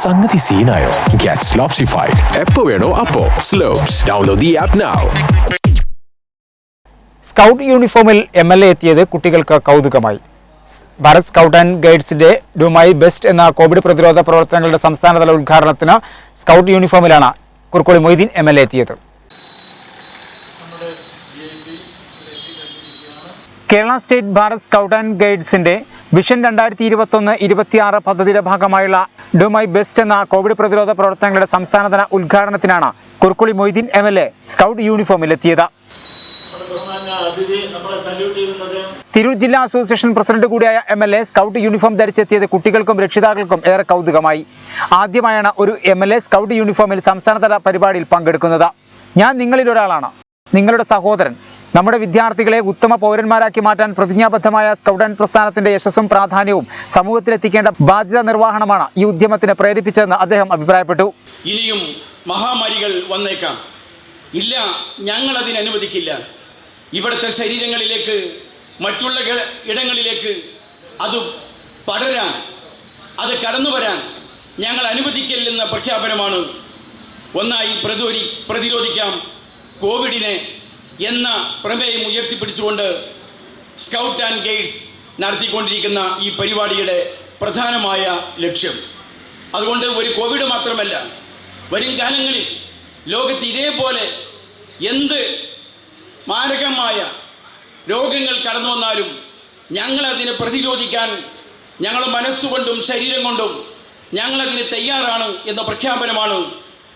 സംഗതി സീനായോ? ഗെറ്റ് സ്ലോപ്സിഫൈഡ് എപ്പോ വേണോ അപ്പോ. Slops download the app now scout യൂണിഫോമിൽ M L A എത്തിയത് കുട്ടികൾക്ക് കൗതുകമായി. ഭാരത് സ്കൗട്ട് ആൻഡ് ഗൈഡ്സിന്റെ മൈ ബെസ്റ്റ് എന്ന കോവിഡ് പ്രതിരോധ പ്രവർത്തനങ്ങളുടെ സംസ്ഥാനതല ഉദ്ഘാടനത്തിന് scout യൂണിഫോമിലാണ് Kurukkoli Moideen M L A എത്തിയത്. Kerala state Bharat scout and ഗൈഡ്സിന്റെ vision രണ്ടായിരത്തി ഇരുപത്തൊന്ന് ഇരുപത്തിയാറ് പദ്ധതിയുടെ ഭാഗമായുള്ള ഡു മൈ ബെസ്റ്റ് എന്ന കോവിഡ് പ്രതിരോധ പ്രവർത്തനങ്ങളുടെ സംസ്ഥാനതല ഉദ്ഘാടനത്തിനാണ് Kurukkoli Moideen M L A scout ചെയ്യുന്നത് തിരൂർ ജില്ലാ അസോസിയേഷൻ പ്രസിഡന്റ് കൂടിയായ M L A scout uniform ധരിച്ചെത്തിയത് കുട്ടികൾക്കും രക്ഷിതാക്കൾക്കും ഏറെ കൗതുകമായി. ആദ്യമായാണ് ഒരു എം എൽ എ സ്കൗട്ട് യൂണിഫോമിൽ സംസ്ഥാനതല പരിപാടിയിൽ പങ്കെടുക്കുന്നത്. ഞാൻ നിങ്ങളിൽ ഒരാളാണ്. നിങ്ങളുടെ സഹോദരൻ നമ്മുടെ വിദ്യാർത്ഥികളെ ഉത്തമ പൗരന്മാരാക്കി മാറ്റാൻ പ്രതിജ്ഞാബദ്ധമായ സ്കൗട്ട് ആൻഡ് പ്രസ്ഥാനത്തിന്റെ യശസ്സും പ്രാധാന്യവും സമൂഹത്തിലെത്തിക്കേണ്ട ബാധ്യത നിർവഹണമാണ് ഈ ഉദ്യമത്തിന് പ്രേരിപ്പിച്ചതെന്ന് അദ്ദേഹം അഭിപ്രായപ്പെട്ടു. ഇനിയും മഹാമാരികൾ വന്നേക്കാം. ഇല്ല ഞങ്ങൾ അതിന് അനുവദിക്കില്ല. ഇവിടുത്തെ ശരീരങ്ങളിലേക്ക് മറ്റുള്ള ഇടങ്ങളിലേക്ക് അത് പടരാൻ അത് കടന്നു വരാൻ ഞങ്ങൾ അനുവദിക്കില്ലെന്ന പ്രഖ്യാപനമാണ് ഒന്നായി പ്രതിരോധിക്കാം. കോവിഡിനെ എന്ന പ്രമേയം ഉയർത്തിപ്പിടിച്ചുകൊണ്ട് സ്കൗട്ട് ആൻഡ് ഗൈഡ്സ് നടത്തിക്കൊണ്ടിരിക്കുന്ന ഈ പരിപാടിയുടെ പ്രധാനമായ ലക്ഷ്യം. അതുകൊണ്ട് ഒരു കോവിഡ് മാത്രമല്ല വരും കാലങ്ങളിൽ ലോകത്ത് ഇതേപോലെ എന്ത് മാരകമായ രോഗങ്ങൾ കടന്നു വന്നാലും ഞങ്ങളതിനെ പ്രതിരോധിക്കാൻ ഞങ്ങൾ മനസ്സുകൊണ്ടും ശരീരം കൊണ്ടും ഞങ്ങളതിന് തയ്യാറാണ് എന്ന പ്രഖ്യാപനമാണ്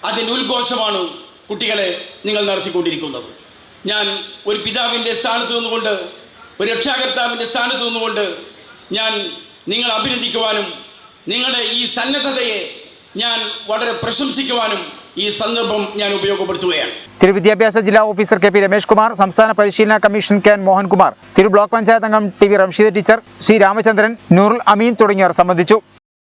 അതിന്റെ ഉദ്ഘോഷമാണ് കുട്ടികളെ നിങ്ങൾ നടത്തിക്കൊണ്ടിരിക്കുന്നത്. ഞാൻ ഒരു പിതാവിന്റെ സ്ഥാനത്ത് നിന്നുകൊണ്ട് ഒരു രക്ഷാകർത്താവിന്റെ സ്ഥാനത്ത് നിന്നുകൊണ്ട് ഞാൻ നിങ്ങളെ അഭിനന്ദിക്കുവാനും നിങ്ങളുടെ ഈ സന്നദ്ധതയെ ഞാൻ വളരെ പ്രശംസിക്കുവാനും ഈ സന്ദർഭം ഞാൻ ഉപയോഗപ്പെടുത്തുകയാണ്. തിരു വിദ്യാഭ്യാസ ജില്ലാ officer K P Ramesh Kumar സംസ്ഥാന പരിശീലന കമ്മീഷൻ കെ എൻ മോഹൻകുമാർ തിരു ബ്ലോക്ക് പഞ്ചായത്ത് അംഗം T V Ramsheed teacher Shri Ramachandran Noorul Ameen തുടങ്ങിയവർ സംബന്ധിച്ചു.